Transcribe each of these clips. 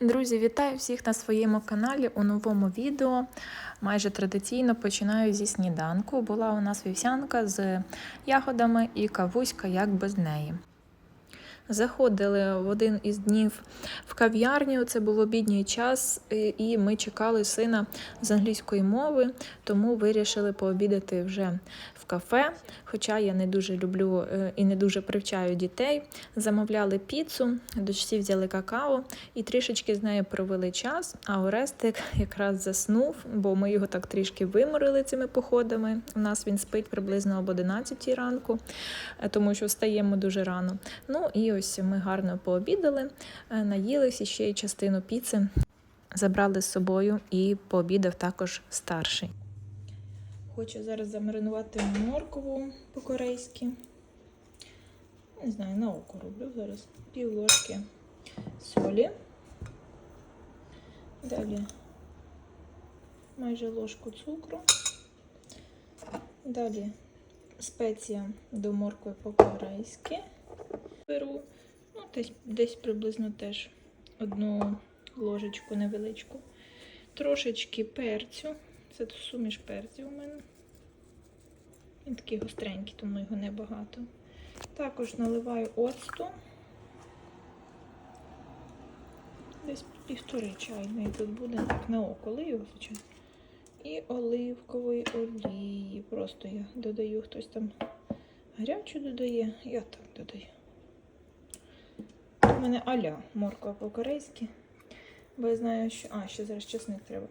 Друзі, вітаю всіх на своєму каналі у новому відео. Майже традиційно починаю зі сніданку. Була у нас вівсянка з ягодами і кавуська, як без неї. Заходили в один із днів в кав'ярню, це був обідній час, і- ми чекали сина з англійської мови, тому вирішили пообідати вже в кафе. Хоча я не дуже люблю е, і не дуже привчаю дітей. Замовляли піцу, дочці взяли какао і трішечки з нею провели час. А Орестик якраз заснув, бо ми його так трішки виморили цими походами. У нас він спить приблизно об 11 ранку, е, тому що встаємо дуже рано. Ну і ось ми гарно пообідали, е, наїлися ще й частину піци. Забрали з собою і пообідав також старший. Хочу зараз замаринувати моркову по-корейськи. Не знаю, на око роблю зараз. Пів ложки солі. Далі майже ложку цукру. Далі спеція до моркви по-корейськи. Беру ну, десь, десь приблизно теж одну ложечку невеличку. Трошечки перцю. Це суміш перців у мене. Він такий гостренький, тому його небагато. Також наливаю оцту. Десь півтори чайної тут буде, так на око лию, звичайно. І оливкової олії. Просто я додаю, хтось там гарячу додає, я так додаю. У мене аля морква по-корейськи. Бо я знаю, що. А, ще зараз чесник треба.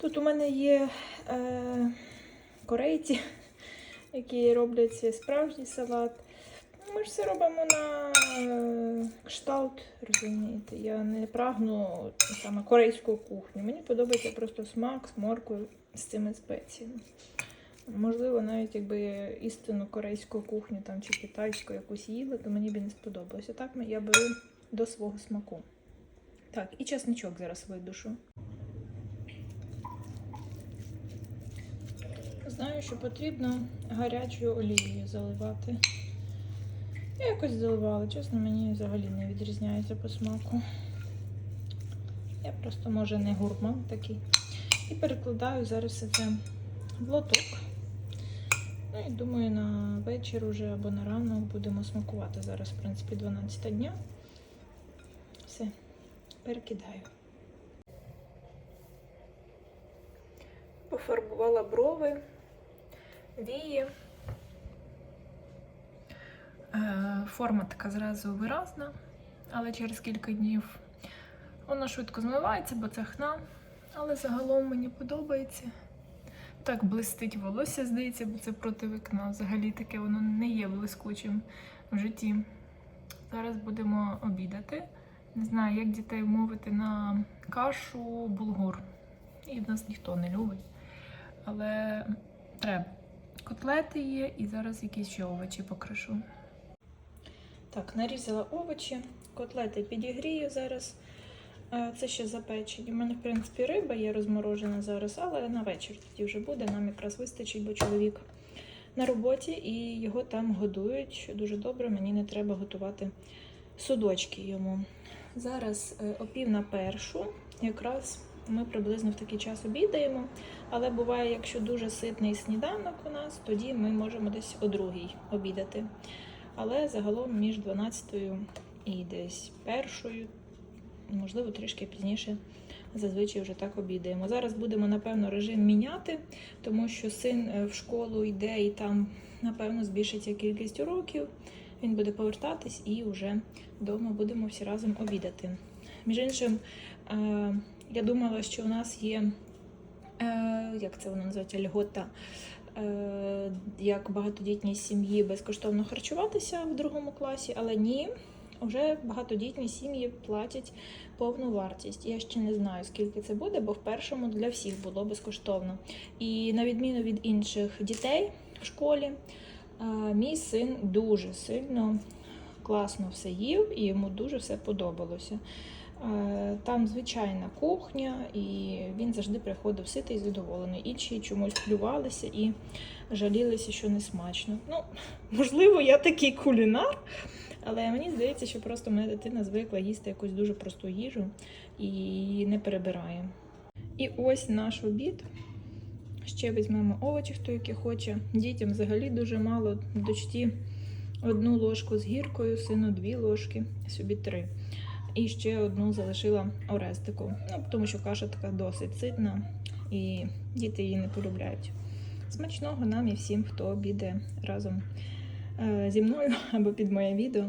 Тут у мене є е, корейці, які роблять справжній салат. Ми ж все робимо на е, кшталт, розумієте. Я не прагну саме корейську кухню. Мені подобається просто смак з морквою з цими спеціями. Можливо, навіть якби я істинну корейську кухню там, чи китайську якусь їла, то мені б не сподобалося. Так я беру до свого смаку. Так, і чесничок зараз видушу. Знаю, що потрібно гарячою олією заливати. Я якось заливала, чесно, мені взагалі не відрізняється по смаку. Я просто, може, не гурман такий. І перекладаю зараз це в лоток. Ну і думаю, на вечір уже або на ранок будемо смакувати. Зараз, в принципі, 12 дня. Все, перекидаю. Пофарбувала брови, вії. Е, Форма така зразу виразна, але через кілька днів воно швидко змивається, бо це хна. Але загалом мені подобається. Так блистить волосся, здається, бо це проти вікна. Взагалі таке воно не є блискучим в житті. Зараз будемо обідати. Не знаю, як дітей вмовити на кашу булгур. І в нас ніхто не любить. Але треба. Котлети є, і зараз якісь ще овочі покришу. Так, нарізала овочі, котлети підігрію зараз. Е, Це ще запечені. У мене, в принципі, риба є розморожена зараз, але на вечір тоді вже буде. Нам якраз вистачить, бо чоловік на роботі і його там годують. Дуже добре, мені не треба готувати судочки йому. Зараз е, о пів на першу, якраз ми приблизно в такий час обідаємо. Але буває, якщо дуже ситний сніданок у нас, тоді ми можемо десь о другій обідати. Але загалом між 12 і десь першою, можливо, трішки пізніше, зазвичай вже так обідаємо. Зараз будемо, напевно, режим міняти, тому що син е, в школу йде і там, напевно, збільшиться кількість уроків. Він буде повертатись і вже вдома будемо всі разом обідати. Між іншим, е, я думала, що у нас є, е, як це воно називається, льгота як багатодітній сім'ї безкоштовно харчуватися в другому класі, але ні, вже багатодітні сім'ї платять повну вартість. Я ще не знаю, скільки це буде, бо в першому для всіх було безкоштовно. І на відміну від інших дітей в школі, е, мій син дуже сильно класно все їв і йому дуже все подобалося. Е, Там звичайна кухня, і він завжди приходив ситий і задоволений. Інші чомусь плювалися і жалілися, що не смачно. Ну, можливо, я такий кулінар, Але мені здається, що просто моя дитина звикла їсти якусь дуже просту їжу і не перебирає. І ось наш обід. Ще візьмемо овочі, хто які хоче. Дітям взагалі дуже мало. Дочці одну ложку з гіркою, сину дві ложки, собі три. І ще одну залишила орестику. Ну, тому що каша така досить ситна, і діти її не полюбляють. Смачного нам і всім, хто обідає разом зі мною або під моє відео.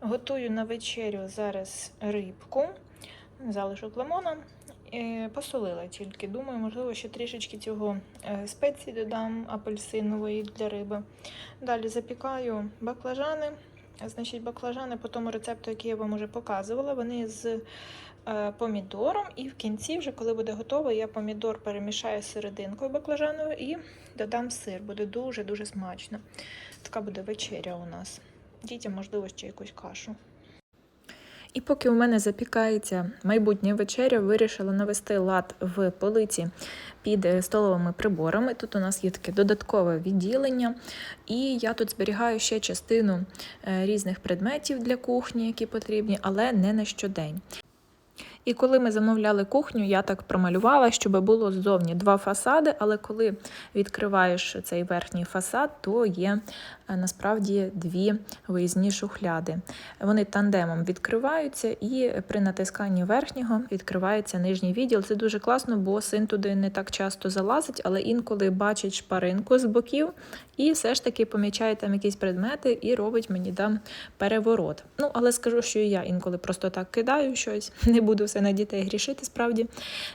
Готую на вечерю зараз рибку, залишок лимона. Е, Посолила тільки. Думаю, можливо, ще трішечки цього е, спеції додам апельсинової для риби. Далі запікаю баклажани. Значить, баклажани по тому рецепту, який я вам вже показувала, вони з е, помідором. І в кінці, вже коли буде готово, я помідор перемішаю серединкою баклажановою і додам сир. Буде дуже-дуже смачно. Така буде вечеря у нас. Дітям, можливо, ще якусь кашу. І поки у мене запікається майбутня вечеря, вирішила навести лад в полиці під е, столовими приборами. Тут у нас є таке додаткове відділення, і я тут зберігаю ще частину е, різних предметів для кухні, які потрібні, але не на щодень. І коли ми замовляли кухню, я так промалювала, щоб було ззовні два фасади, але коли відкриваєш цей верхній фасад, то є е, насправді дві виїзні шухляди. Вони тандемом відкриваються, і при натисканні верхнього відкривається нижній відділ. Це дуже класно, бо син туди не так часто залазить, але інколи бачить шпаринку з боків і все ж таки помічає там якісь предмети і робить мені там переворот. Ну, але скажу, що і я інколи просто так кидаю щось, не буду все на дітей грішити справді.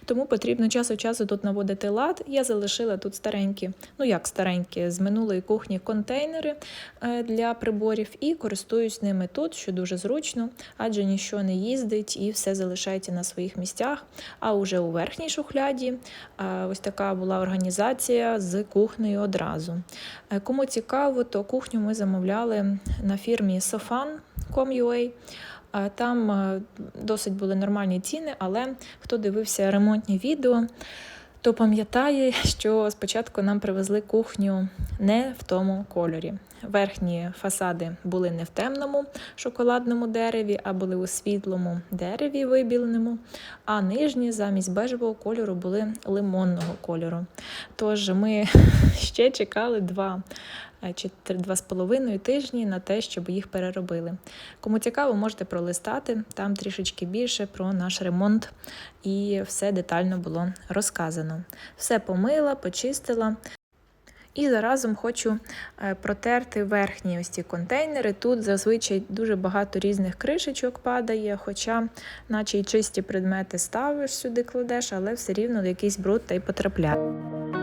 Тому потрібно час від часу тут наводити лад. Я залишила тут старенькі, ну як старенькі, з минулої кухні контейнери е, для приборів і користуюсь ними тут, що дуже зручно, адже ніщо не їздить і все залишається на своїх місцях. А уже у верхній шухляді е, ось така була організація з кухнею одразу. Е, Кому цікаво, то кухню ми замовляли на фірмі Sofan.com.ua. Е, Там е, досить були нормальні ціни, але хто дивився ремонтні відео, то пам'ятає, що спочатку нам привезли кухню не в тому кольорі. Верхні фасади були не в темному шоколадному дереві, а були у світлому дереві вибіленому, а нижні замість бежевого кольору були лимонного кольору. Тож ми ще чекали два е, чи два з половиною тижні на те, щоб їх переробили. Кому цікаво, можете пролистати там трішечки більше про наш ремонт, і все детально було розказано. Все помила, почистила. І заразом хочу е, протерти верхні ось ці контейнери. Тут зазвичай дуже багато різних кришечок падає, хоча, наче й чисті предмети ставиш сюди, кладеш, але все рівно якийсь бруд та й потрапляє.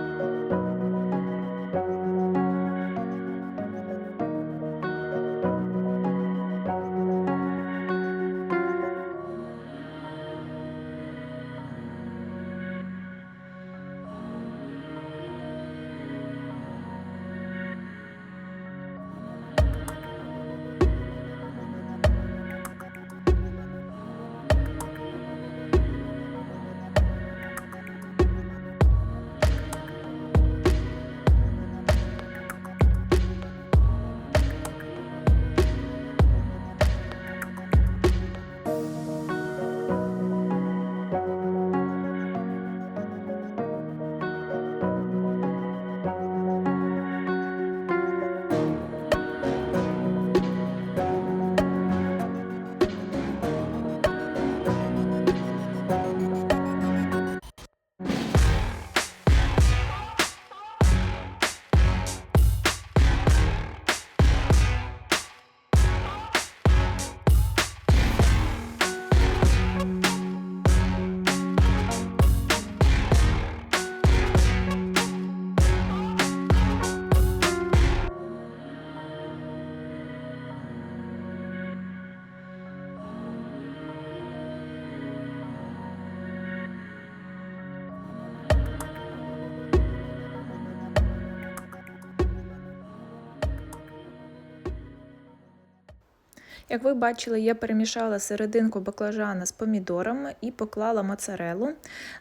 Як ви бачили, я перемішала серединку баклажана з помідорами і поклала моцарелу.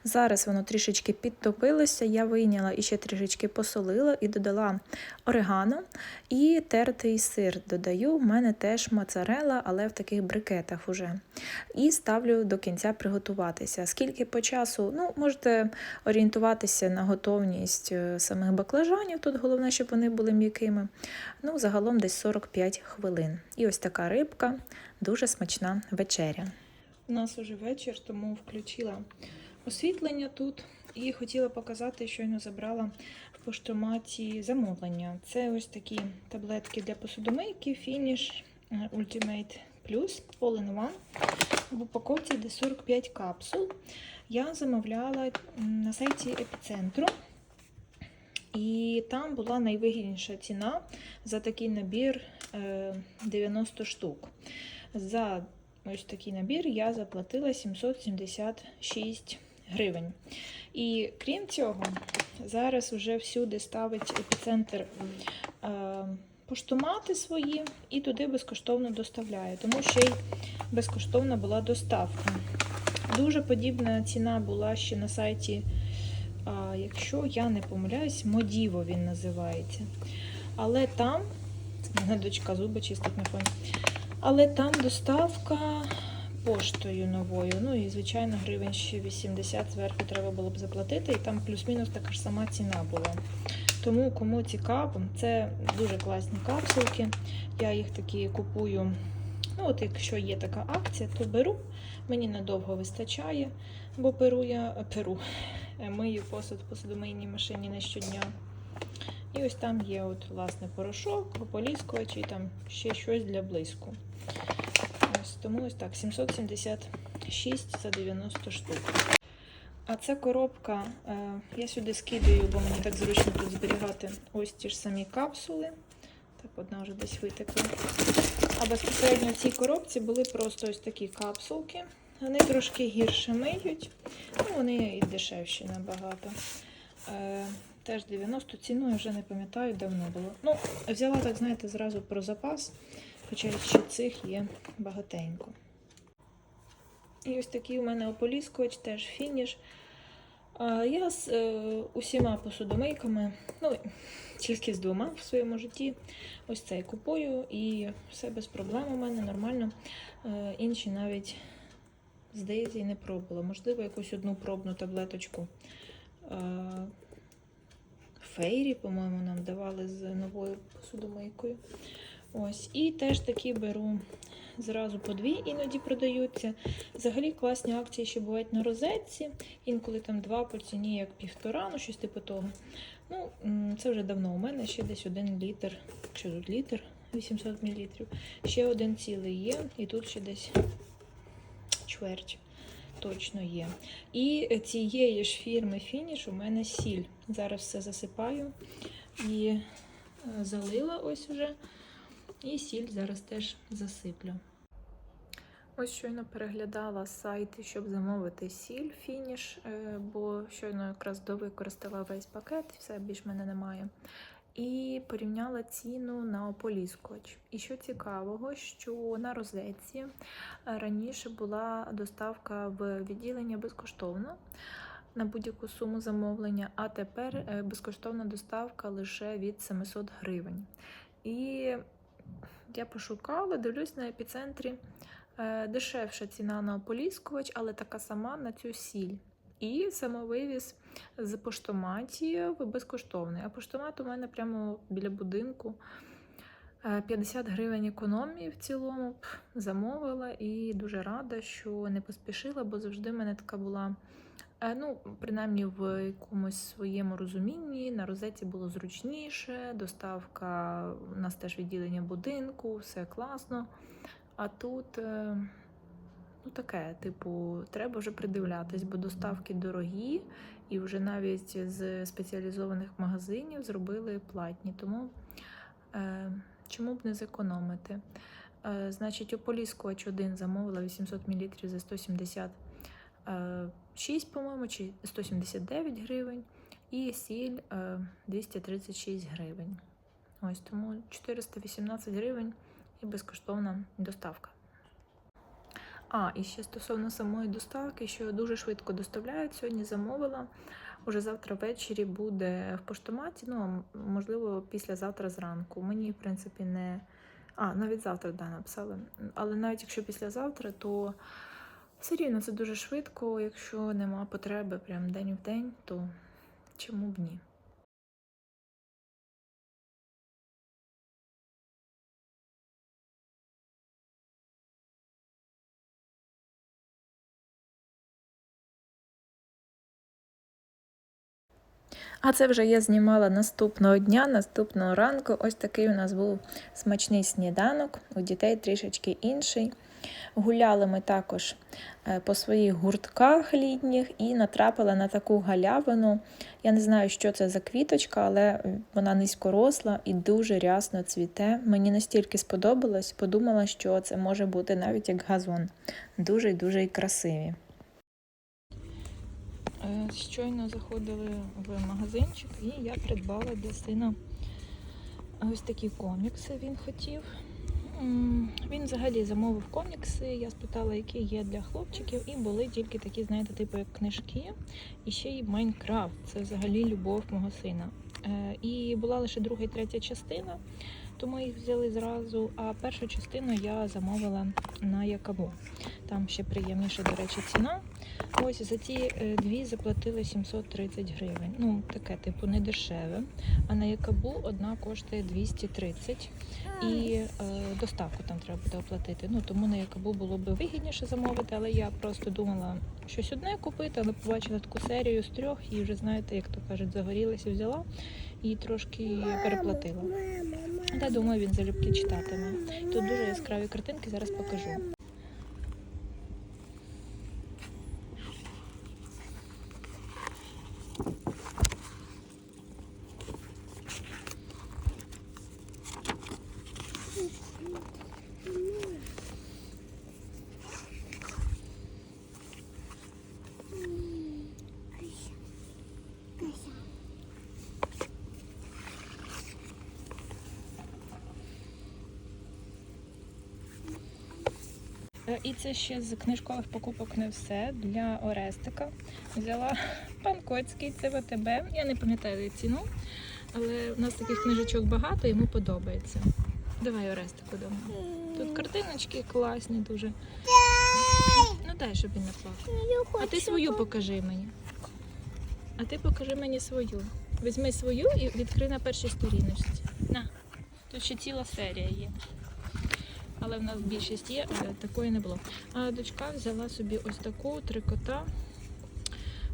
Зараз воно трішечки підтопилося, я вийняла і ще трішечки посолила і додала орегано і тертий сир додаю. У мене теж моцарела, але в таких брикетах уже. І ставлю до кінця приготуватися. Скільки по часу, ну, можете орієнтуватися на готовність е, самих баклажанів. Тут головне, щоб вони були м'якими. Ну, загалом десь 45 хвилин. І ось така рибка, дуже смачна вечеря. У нас уже вечір, тому включила освітлення тут і хотіла показати, щойно забрала в поштоматі замовлення. Це ось такі таблетки для посудомийки Finish е, Ultimate Plus All in One. В упаковці де 45 капсул. Я замовляла на сайті епіцентру. І там була найвигідніша ціна за такий набір 90 штук. За ось такий набір я заплатила 776 гривень. І крім цього, зараз вже всюди ставить епіцентр е, поштомати свої і туди безкоштовно доставляє, тому ще й безкоштовна була доставка. Дуже подібна ціна була ще на сайті. Якщо я не помиляюсь, Модіво він називається. Але там, дочка зуби чистить на фоні. Але там доставка поштою новою. Ну і, звичайно, гривень ще 80 зверху треба було б заплатити, і там плюс-мінус така ж сама ціна була. Тому, кому цікаво, це дуже класні капсулки. Я їх такі купую. Ну, от якщо є така акція, то беру. Мені надовго вистачає, бо перу я перу. Мию посуд в посудомийній машині не щодня. І ось там є от, власне, порошок, ополіскувач і там ще щось для блиску. Ось, тому ось так, 776 за 90 штук. А це коробка, е, я сюди скидаю, бо мені так зручно тут зберігати ось ті ж самі капсули. Так, одна вже десь витекла. А безпосередньо в цій коробці були просто ось такі капсулки. Вони трошки гірше миють, ну вони і дешевші набагато. Е, теж 90 ціну, я вже не пам'ятаю, давно було. Ну, взяла, так, знаєте, зразу про запас, хоча ще цих є багатенько. І ось такий у мене ополіскувач, теж фініш. Я з е, усіма посудомийками, ну, тільки з двома в своєму житті, ось цей купую і все без проблем у мене нормально. Е, інші навіть, здається, і не пробувала. Можливо, якусь одну пробну таблеточку. Фейрі, по-моєму, нам давали з новою посудомийкою. Ось. І теж такі беру зразу по дві іноді продаються. Взагалі класні акції ще бувають на розетці. Інколи там два по ціні, як півтора, ну щось типу того. Ну, це вже давно у мене ще десь один літр, якщо тут літр, 800 мл. Ще один цілий є, і тут ще десь чверть. Точно є. І цієї ж фірми Finish у мене сіль. Зараз все засипаю і е, залила ось уже. І сіль зараз теж засиплю. Ось щойно переглядала сайти, щоб замовити сіль фініш, е, бо щойно якраз довикористала весь пакет, все більш мене немає. І порівняла ціну на ополіскувач. І що цікавого, що на розетці е, раніше була доставка в відділення безкоштовно на будь-яку суму замовлення, а тепер е, безкоштовна доставка лише від 700 гривень. І я пошукала, дивлюсь на епіцентрі е, дешевша ціна на ополіскувач, але така сама на цю сіль. І самовивіз з поштоматів безкоштовний. А поштомат у мене прямо біля будинку. Е, 50 гривень економії в цілому замовила і дуже рада, що не поспішила, бо завжди в мене така була. е, Ну, принаймні в якомусь своєму розумінні на розетці було зручніше, доставка, у нас теж відділення будинку, все класно. А тут е, ну таке, типу, треба вже придивлятись, бо доставки дорогі, і вже навіть з спеціалізованих магазинів зробили платні. Тому е, чому б не зекономити? Е, значить, ополіскувач один замовила 800 мл за 176, по-моєму, чи 179 гривень, і сіль е, 236 гривень. Ось тому 418 гривень і безкоштовна доставка. А, і ще стосовно самої доставки, що дуже швидко доставляють. Сьогодні замовила. Уже завтра ввечері буде в поштоматі, ну, можливо, післязавтра зранку. Мені, в принципі, не. А, навіть завтра да, написали. Але навіть якщо післязавтра, то все рівно це дуже швидко. Якщо нема потреби прям день в день, то чому б ні? А це вже я знімала наступного дня, наступного ранку. Ось такий у нас був смачний сніданок. У дітей трішечки інший. Гуляли ми також е, по своїх гуртках літніх і натрапили на таку галявину. Я не знаю, що це за квіточка, але вона низькоросла і дуже рясно цвіте. Мені настільки сподобалось, подумала, що це може бути навіть як газон. Дуже-дуже красиві. Е, Щойно заходили в магазинчик і я придбала для сина ось такі комікси він хотів. Він взагалі замовив комікси. Я спитала, які є для хлопчиків, і були тільки такі, знаєте, типу як книжки, і ще й Майнкрафт. Це взагалі любов мого сина. Е, І була лише друга і третя частина, тому їх взяли зразу. А першу частину я замовила на Якабу. Там ще приємніша, до речі, ціна. Ось за ті е, дві заплатили 730 гривень. Ну, таке, типу, не дешеве. А на Якабу одна коштує 230 і е, доставку там треба буде оплатити. Ну тому на Якабу було б вигідніше замовити, але я просто думала щось одне купити, але побачила таку серію з трьох і вже знаєте, як то кажуть, загорілася, взяла і трошки переплатила. Та думаю, він залюбки читатиме. Тут дуже яскраві картинки, зараз покажу. І це ще з книжкових покупок не все. Для Орестика взяла пан Коцький, це ВТБ. Я не пам'ятаю ціну, але в нас таких книжечок багато, йому подобається. Давай Орестику дамо. Тут картиночки класні дуже. Ну дай, щоб він не плакав. А ти свою покажи мені. А ти покажи мені свою. Візьми свою і відкрий на першій сторіночці. На. Тут ще ціла серія є. Але в нас більшість є, але такої не було. А дочка взяла собі ось таку три кота.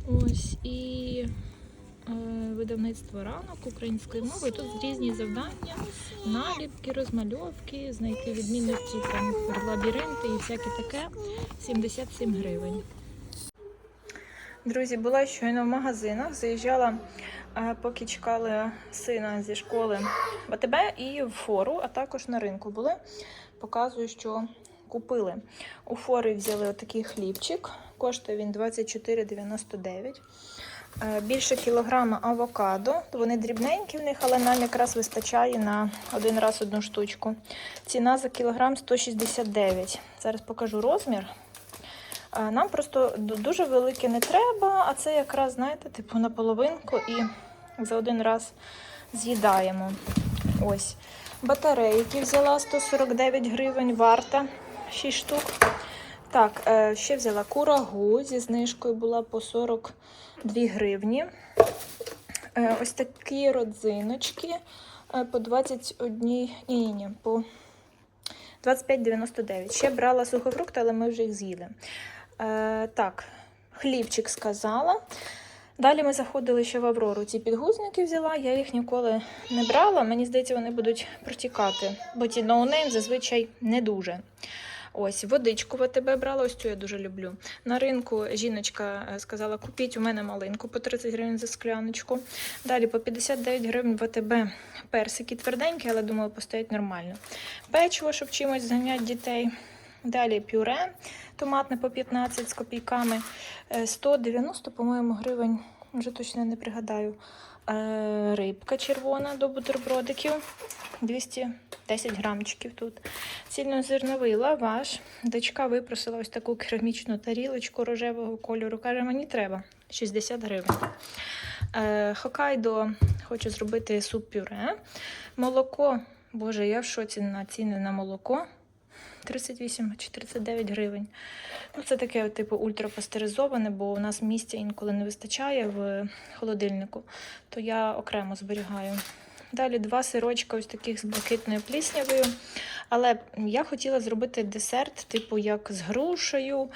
Ось і е, видавництво ранок українською мовою. Тут різні завдання, наліпки, розмальовки, знайти відмінності там лабіринти і всяке таке. 77 гривень. Друзі, була щойно в магазинах, заїжджала, е, поки чекали сина зі школи в АТБ і в фору, а також на ринку були. Показую, що купили. У фори взяли отакий хлібчик, коштує він 24,99. Е, Більше кілограма авокадо. Вони дрібненькі в них, але нам якраз вистачає на один раз одну штучку. Ціна за кілограм 169. Зараз покажу розмір. Е, Нам просто дуже велике не треба, а це якраз, знаєте, типу на половинку і за один раз з'їдаємо. Ось. Батарейки взяла 149 гривень, варта 6 штук. Так, е, ще взяла курагу зі знижкою була по 42 гривні. Е, Ось такі родзиночки е, по 21, ні, ні, ні, по 25,99. Ще брала сухофрукти, але ми вже їх з'їли. Так, хлібчик сказала. Далі ми заходили ще в Аврору. Ці підгузники взяла, я їх ніколи не брала. Мені здається, вони будуть протікати, бо ті ноунейм зазвичай не дуже. Ось, водичку в АТБ брала, ось цю я дуже люблю. На ринку жіночка е, сказала, купіть у мене малинку по 30 гривень за скляночку. Далі по 59 гривень в АТБ персики тверденькі, але думаю, постоять нормально. Печиво, щоб чимось зганяти дітей. Далі пюре томатне по 15 з копійками. Е, 190, по-моєму, гривень, вже точно не пригадаю. Е, Рибка червона до бутербродиків 210 грамчиків тут. Цільнозерновий лаваш. Дочка випросила ось таку керамічну тарілочку рожевого кольору. Каже, мені треба 60 гривень. Е, Хокайдо хочу зробити суп-пюре. Молоко. Боже, я в шоці на ціни на молоко. 38 чи 39 гривень. Ну, це таке, типу, ультрапастеризоване, бо у нас місця інколи не вистачає в холодильнику, то я окремо зберігаю. Далі два сирочка ось таких з блакитною пліснявою. Але я хотіла зробити десерт, типу, як з грушею.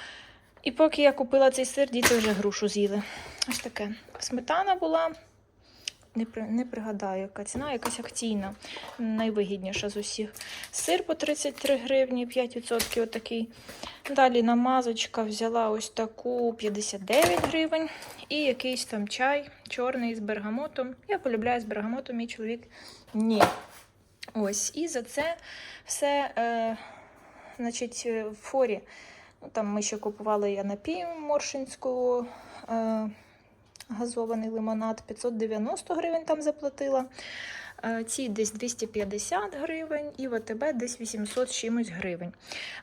І поки я купила цей сир, діти вже грушу з'їли. Ось таке. Сметана була. Не, не пригадаю, яка ціна, якась акційна, найвигідніша з усіх. Сир по 33 гривні, 5% отакий. Далі намазочка взяла ось таку 59 гривень. І якийсь там чай чорний з бергамотом. Я полюбляю з бергамотом, мій чоловік ні. Ось, і за це все, е, значить, в форі. Ну, там ми ще купували я напій Моршинську. Е, газований лимонад 590 гривень там заплатила. Е, Ці десь 250 гривень і ВТБ десь 800 чимось гривень.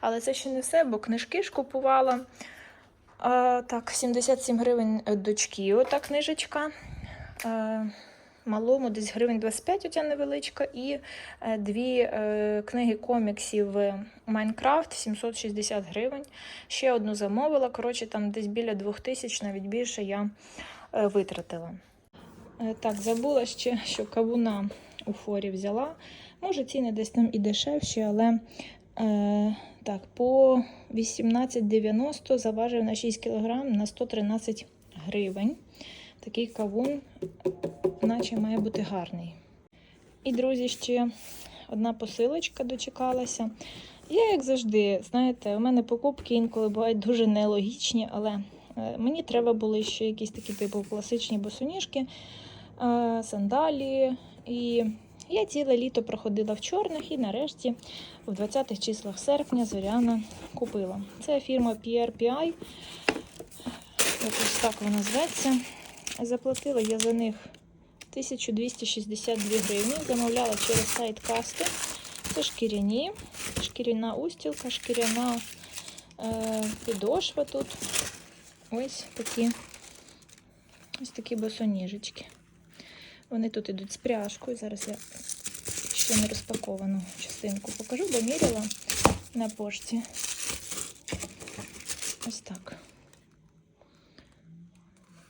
Але це ще не все, бо книжки ж купувала. А, так, 77 гривень е, дочки, ота книжечка. Е, малому десь гривень 25, оця невеличка, і е, дві е, книги коміксів Майнкрафт 760 гривень. Ще одну замовила. Коротше, там десь біля 2000, навіть більше я е, витратила. Е, Так, забула ще, що кавуна у форі взяла. Може, ціни десь там і дешевші, але е, так, по 18,90 заважив на 6 кг на 113 гривень. Такий кавун, наче має бути гарний. І, друзі, ще одна посилочка дочекалася. Я, як завжди, знаєте, у мене покупки інколи бувають дуже нелогічні, але е, мені треба були ще якісь такі типу класичні босоніжки, е, сандалі. І я ціле літо проходила в чорних і нарешті в 20-х числах серпня Зоряна купила. Це фірма PRPI. Якось так вона зветься. Заплатила я за них 1262 гривні. Замовляла через сайт касти. Це шкіряні, шкіряна устілка, шкіряна е, підошва тут. Ось такі ось такі босоніжечки. Вони тут ідуть з пряжкою. Зараз я ще не розпаковану частинку покажу, бо міряла на пошті. Ось так.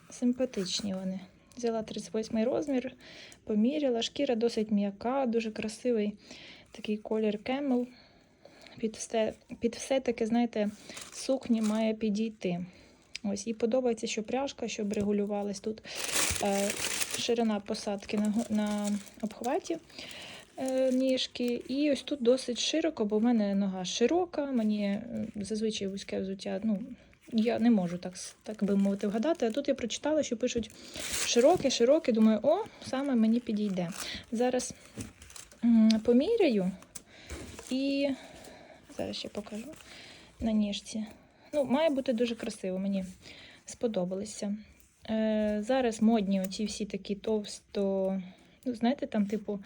Симпатичні вони. Взяла 38 розмір, поміряла. Шкіра досить м'яка, дуже красивий такий колір кемел. Під все, під все знаєте, сукні має підійти. Ось, і подобається, що пряжка, щоб регулювалась тут е, ширина посадки на, на обхваті е, ніжки. І ось тут досить широко, бо в мене нога широка, мені е, зазвичай вузьке взуття. ну, я не можу так, так би мовити вгадати. А тут я прочитала, що пишуть широке, широке. Думаю, о, саме мені підійде. Зараз поміряю і зараз ще покажу на ніжці. Ну, має бути дуже красиво, мені сподобалося. Е, зараз модні оці всі такі товсто. Ну, знаєте, там, типу,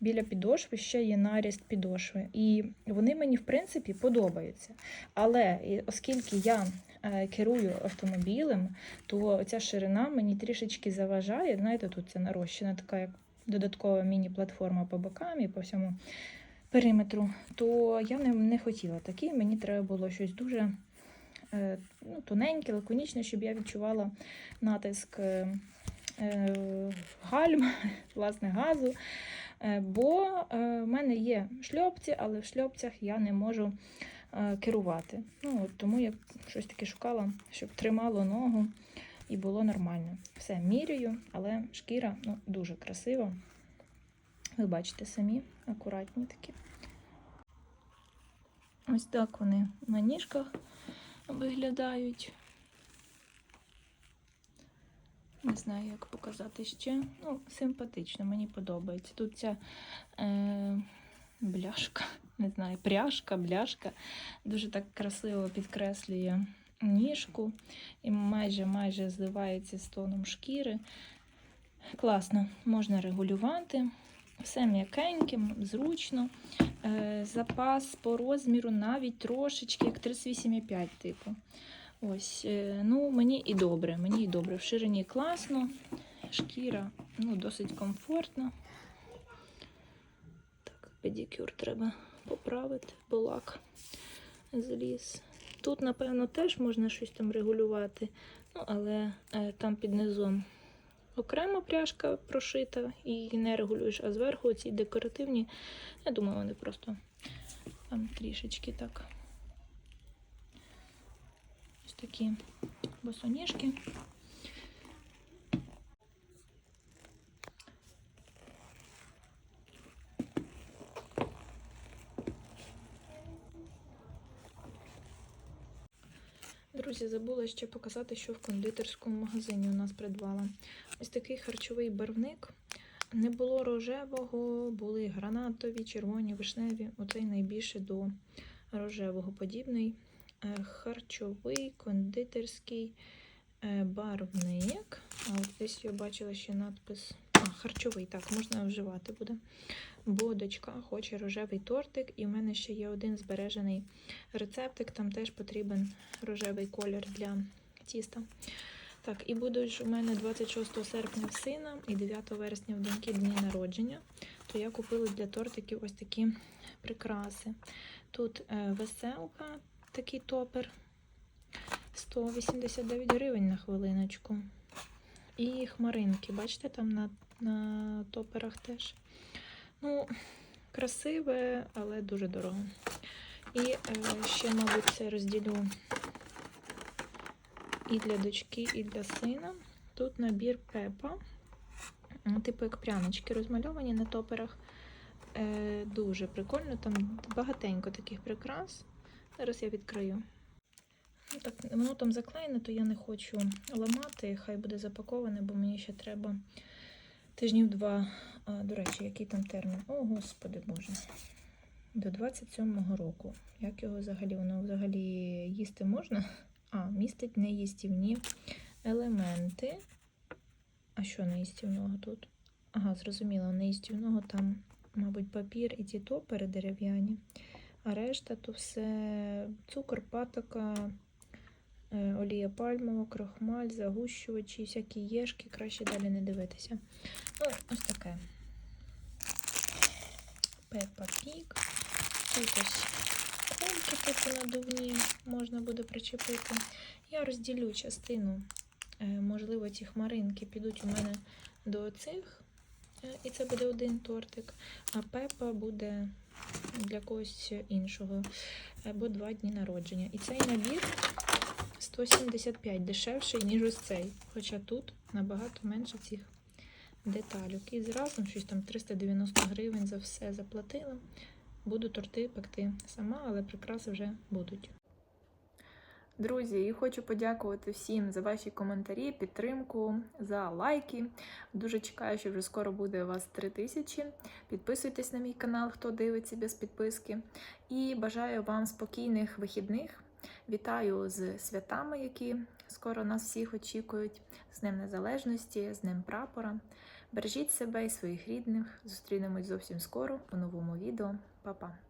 біля підошви ще є наріст підошви. І вони мені, в принципі, подобаються. Але оскільки я е, керую автомобілем, то ця ширина мені трішечки заважає. Знаєте, тут це нарощена така як додаткова міні-платформа по бокам і по всьому периметру. То я не, не хотіла такі, мені треба було щось дуже ну, тоненьке, лаконічне, щоб я відчувала натиск е, е, гальм, власне, газу. Е, Бо е, в мене є шльопці, але в шльопцях я не можу е, керувати. Ну, от тому я щось таке шукала, щоб тримало ногу і було нормально. Все міряю, але шкіра ну, дуже красива. Ви бачите самі, акуратні такі. Ось так вони на ніжках виглядають. Не знаю, як показати ще. Ну, симпатично, мені подобається. Тут ця е, бляшка, не знаю, пряжка, бляшка дуже так красиво підкреслює ніжку і майже майже зливається з тоном шкіри. Класно, можна регулювати. Все м'якеньке, зручно. Е, Запас по розміру навіть трошечки, як 38,5 типу. Ось, е, ну мені і добре, мені і добре. В ширині класно, шкіра ну, досить комфортна. Так, педикюр треба поправити, бо лак зліз. Тут, напевно, теж можна щось там регулювати, ну, але е, там під низом окрема пряжка прошита і не регулюєш, а зверху ці декоративні, я думаю, вони просто там трішечки так. Ось такі босоніжки. Друзі, забула ще показати, що в кондитерському магазині у нас придбала. Ось такий харчовий барвник. Не було рожевого, були гранатові, червоні, вишневі. Оцей найбільше до рожевого подібний. Е, Харчовий кондитерський е, барвник. А десь я бачила ще надпис. Харчовий, так, можна вживати буде. Бо дочка хоче рожевий тортик, і в мене ще є один збережений рецептик. Там теж потрібен рожевий колір для тіста. Так, і будуть у мене 26 серпня в сина і 9 вересня в доньки дні народження. То я купила для тортиків ось такі прикраси. Тут е, веселка, такий топер 189 гривень на хвилиночку. І хмаринки, бачите, там на, на топерах теж. Ну, красиве, але дуже дорого. І е, ще, мабуть, це розділю і для дочки, і для сина. Тут набір пепа. Типу як пряночки розмальовані на топерах. Е, дуже прикольно, там багатенько таких прикрас. Зараз я відкрию. Ну, так, воно там заклеєне, то я не хочу ламати, хай буде запаковане, бо мені ще треба тижнів два. А, до речі, який там термін? О, господи Боже. До 27-го року. Як його взагалі? Воно взагалі їсти можна? А, містить неїстівні елементи. А що неїстівного тут? Ага, зрозуміло, неїстівного там, мабуть, папір і ті топери дерев'яні. А решта то все цукор, патока, олія пальмова, крохмаль, загущувачі, всякі єшки, краще далі не дивитися. Ну, ось таке. Пепа Пік. Тут кульки такі надувні можна буде причепити. Я розділю частину, е, можливо, ці хмаринки підуть у мене до цих, е, і це буде один тортик, а пепа буде для когось іншого, або два дні народження. І цей набір 175 дешевший, ніж ось цей. Хоча тут набагато менше цих деталюк. І зразу щось там 390 гривень за все заплатила. Буду торти пекти сама, але прикраси вже будуть. Друзі, і хочу подякувати всім за ваші коментарі, підтримку, за лайки. Дуже чекаю, що вже скоро буде у вас 3000. Підписуйтесь на мій канал, хто дивиться без підписки. І бажаю вам спокійних вихідних. Вітаю з святами, які скоро нас всіх очікують, з Днем Незалежності, з Днем Прапора. Бережіть себе і своїх рідних. Зустрінемось зовсім скоро у новому відео. Па-па!